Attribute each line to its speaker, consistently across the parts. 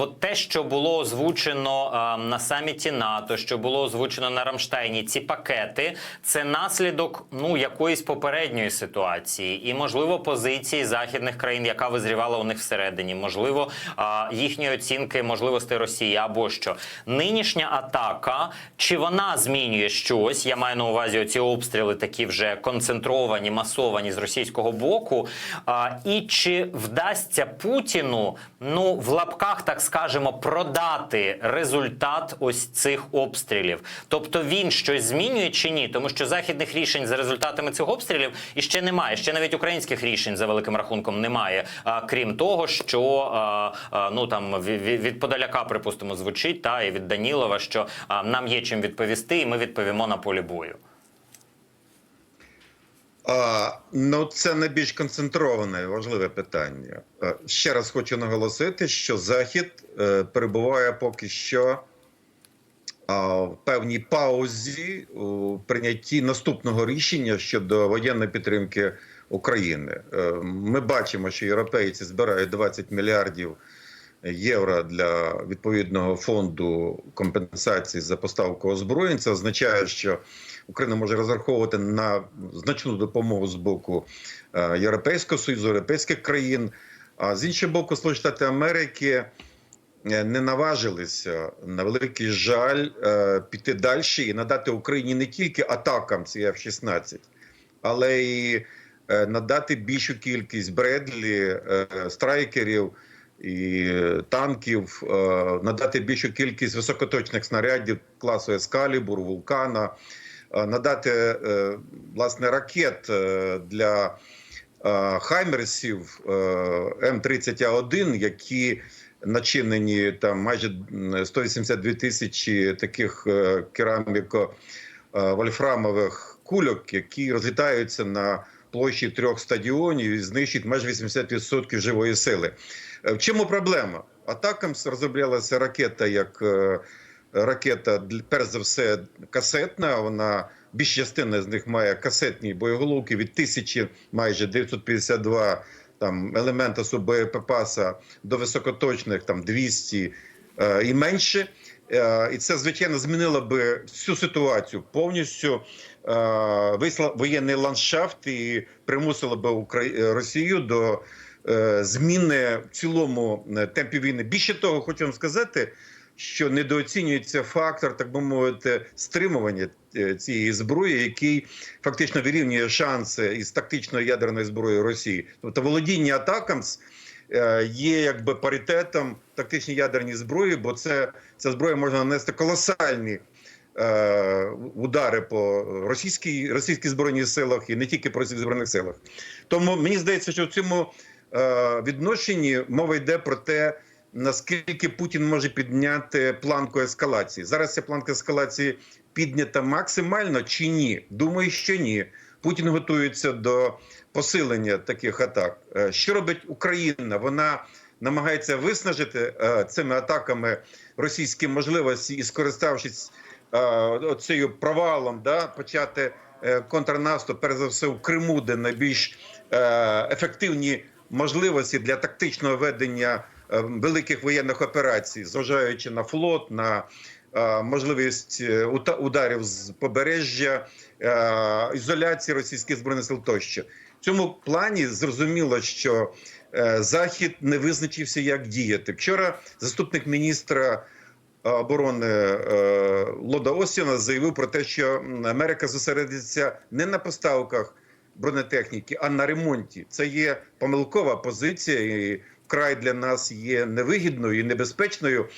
Speaker 1: от те, що було озвучено на саміті НАТО, що було озвучено на Рамштайні, ці пакети це наслідок ну якоїсь попередньої ситуації, і можливо позиції західних країн, яка визрівала у них всередині, можливо, їхні оцінки можливостей Росії або що нинішня атака, чи вона змінює щось? Я маю на увазі оці обстріли, такі вже концентровані, масовані з російського боку. І чи вдасться Путіну, ну в лапках, так скажемо, продати результат ось цих обстрілів? Тобто він щось змінює чи ні? Тому що західних рішень за результатами цих обстрілів іще немає. Ще навіть українських рішень за великим рахунком немає. А крім того, що а, а, ну там ві- ві- від Подоляка, припустимо, звучить та і від Данілова, що а, нам є чим відповісти, і ми відповімо на полі бою.
Speaker 2: А, ну, це найбільш концентроване і важливе питання. Ще раз хочу наголосити, що Захід е, перебуває поки що в певній паузі у прийнятті наступного рішення щодо воєнної підтримки України. Е, Ми бачимо, що європейці збирають 20 мільярдів євро для відповідного фонду компенсації за поставку озброєнь. Це означає, що Україна може розраховувати на значну допомогу з боку е, Європейського союзу, європейських країн. А з іншого боку, Сполучені Штати Америки е, не наважилися на великий жаль е, піти далі і надати Україні не тільки атакам ці F-16, але й надати більшу кількість Бредлі, страйкерів і танків, е, надати більшу кількість високоточних снарядів класу Ескалібур, Вулкана, е, надати е, власне ракет для хаймерсів е, М30А1, які начинені там майже 182 тисячі таких е, кераміко е, вольфрамових кульок, які розлітаються на площі трьох стадіонів і знищують майже 80% живої сили. Е, В чому проблема? Атакам розроблялася ракета як е, ракета, перш за все, касетна. Вона більш частина з них має касетні боєголовки від 1000 майже 952 там елемента субоєприпаса до високоточних там 200 е, і менше. Е, І це звичайно змінило би всю ситуацію повністю. е, воєнний ландшафт і примусило би е, Росію до зміни в цілому темпів війни. Більше того, хочу вам сказати, що недооцінюється фактор, так би мовити, стримування цієї зброї, який фактично вирівнює шанси із тактичної ядерної зброї Росії. Тобто володіння атакамс е, є якби паритетом тактичній ядерній зброї, бо це ця зброя може нанести колосальні. е, Удари по російській російській збройній силах і не тільки по російських збройних силах. Тому мені здається, що в цьому е, відношенні мова йде про те, наскільки Путін може підняти планку ескалації. Зараз ця планка ескалації піднята максимально чи ні? Думаю, що ні. Путін готується до посилення таких атак. Е, Що робить Україна? Вона намагається виснажити е, цими атаками російські можливості і скориставшись е, оцею провалом, да, почати контрнаступ, перш за все в Криму, де найбільш ефективні можливості для тактичного ведення великих воєнних операцій, зважаючи на флот, на можливість е, ударів з побережжя, е, ізоляції російських збройних сил тощо. В цьому плані зрозуміло, що е, Захід не визначився, як діяти. Вчора заступник міністра оборони е, Лода Остіна заявив про те, що Америка зосередиться не на поставках бронетехніки, а на ремонті. Це є помилкова позиція, і вкрай для нас є невигідною і небезпечною,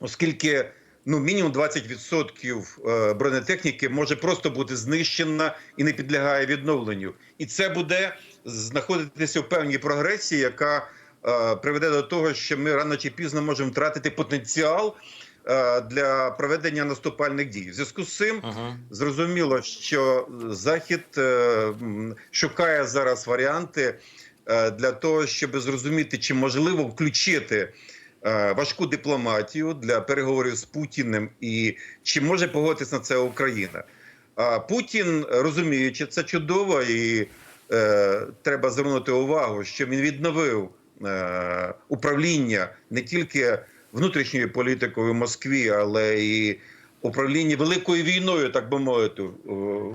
Speaker 2: оскільки ну мінімум 20% е, бронетехніки може просто бути знищена і не підлягає відновленню. І це буде знаходитися в певній прогресії, яка е, приведе до того, що ми рано чи пізно можемо втратити потенціал е, для проведення наступальних дій. В зв'язку з цим
Speaker 1: Угу.
Speaker 2: зрозуміло, що Захід е, шукає зараз варіанти е, для того, щоб зрозуміти, чи можливо включити важку дипломатію для переговорів з Путіним, і чи може погодитися на це Україна. А Путін, розуміючи це чудово, і е, треба звернути увагу, що він відновив е, управління не тільки внутрішньою політикою в Москві, але і управління великою війною, так би мовити, е,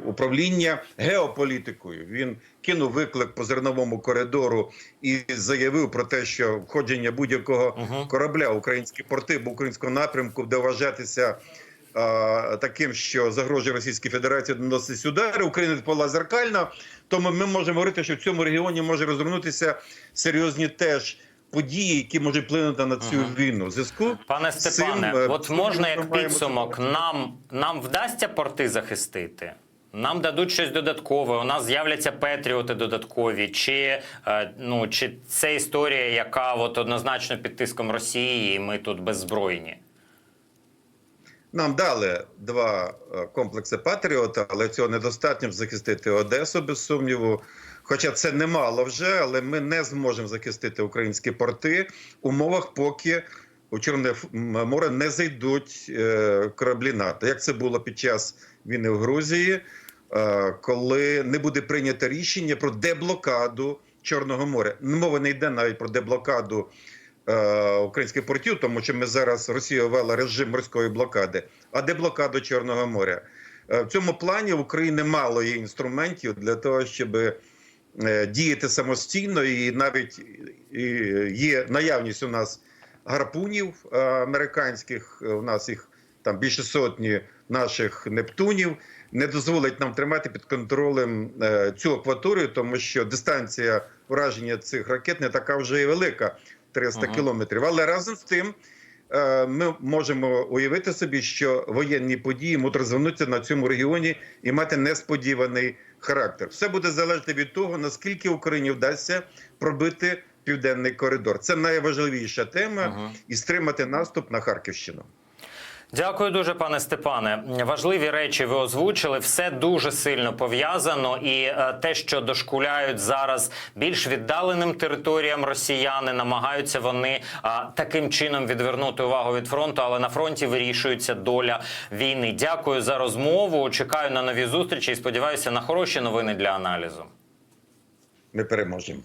Speaker 2: управління геополітикою. Він кинув виклик по зерновому коридору і заявив про те, що входження будь-якого корабля в українські порти або українського напрямку буде вважатися а, таким, що загрожує Російській Федерації наносить удари. Україна відповіла зеркально. Тому ми можемо говорити, що в цьому регіоні може розвернутися серйозні теж події, які можуть вплинути на цю
Speaker 1: угу.
Speaker 2: війну. Зв'язку
Speaker 1: Пане
Speaker 2: Степане, цим, е,
Speaker 1: от можна як підсумок, нам, нам вдасться порти захистити? Нам дадуть щось додаткове. У нас з'являться петріоти додаткові, чи е, ну чи це історія, яка от однозначно під тиском Росії, і ми тут беззбройні.
Speaker 2: Нам дали два е, комплекси Патріота, але цього недостатньо захистити Одесу, без сумніву. Хоча це немало вже, але ми не зможемо захистити українські порти в умовах, поки у Чорне море не зайдуть е, кораблі НАТО. Як це було під час війни в Грузії, е, коли не буде прийнято рішення про деблокаду Чорного моря. Мова не йде навіть про деблокаду українських портів, тому що ми зараз Росія ввела режим морської блокади, а деблокаду Чорного моря. Е, в цьому плані в Україні мало є інструментів для того, щоб е, діяти самостійно, і навіть є наявність у нас гарпунів е, американських. е, У нас їх там більше сотні наших нептунів. Не дозволить нам тримати під контролем е, цю акваторію, тому що дистанція враження цих ракет не така вже і велика 300
Speaker 1: Ага.
Speaker 2: кілометрів. Але разом з тим е, ми можемо уявити собі, що воєнні події можуть розвинутися на цьому регіоні і мати несподіваний характер. Все буде залежати від того, наскільки Україні вдасться пробити південний коридор. Це найважливіша тема
Speaker 1: Ага.
Speaker 2: і стримати наступ на Харківщину.
Speaker 1: Дякую дуже, пане Степане. Важливі речі ви озвучили. Все дуже сильно пов'язано, і е, те, що дошкуляють зараз більш віддаленим територіям росіяни, намагаються вони а, таким чином відвернути увагу від фронту, але на фронті вирішується доля війни. Дякую за розмову. Чекаю на нові зустрічі і сподіваюся на хороші новини для аналізу.
Speaker 2: Ми переможемо.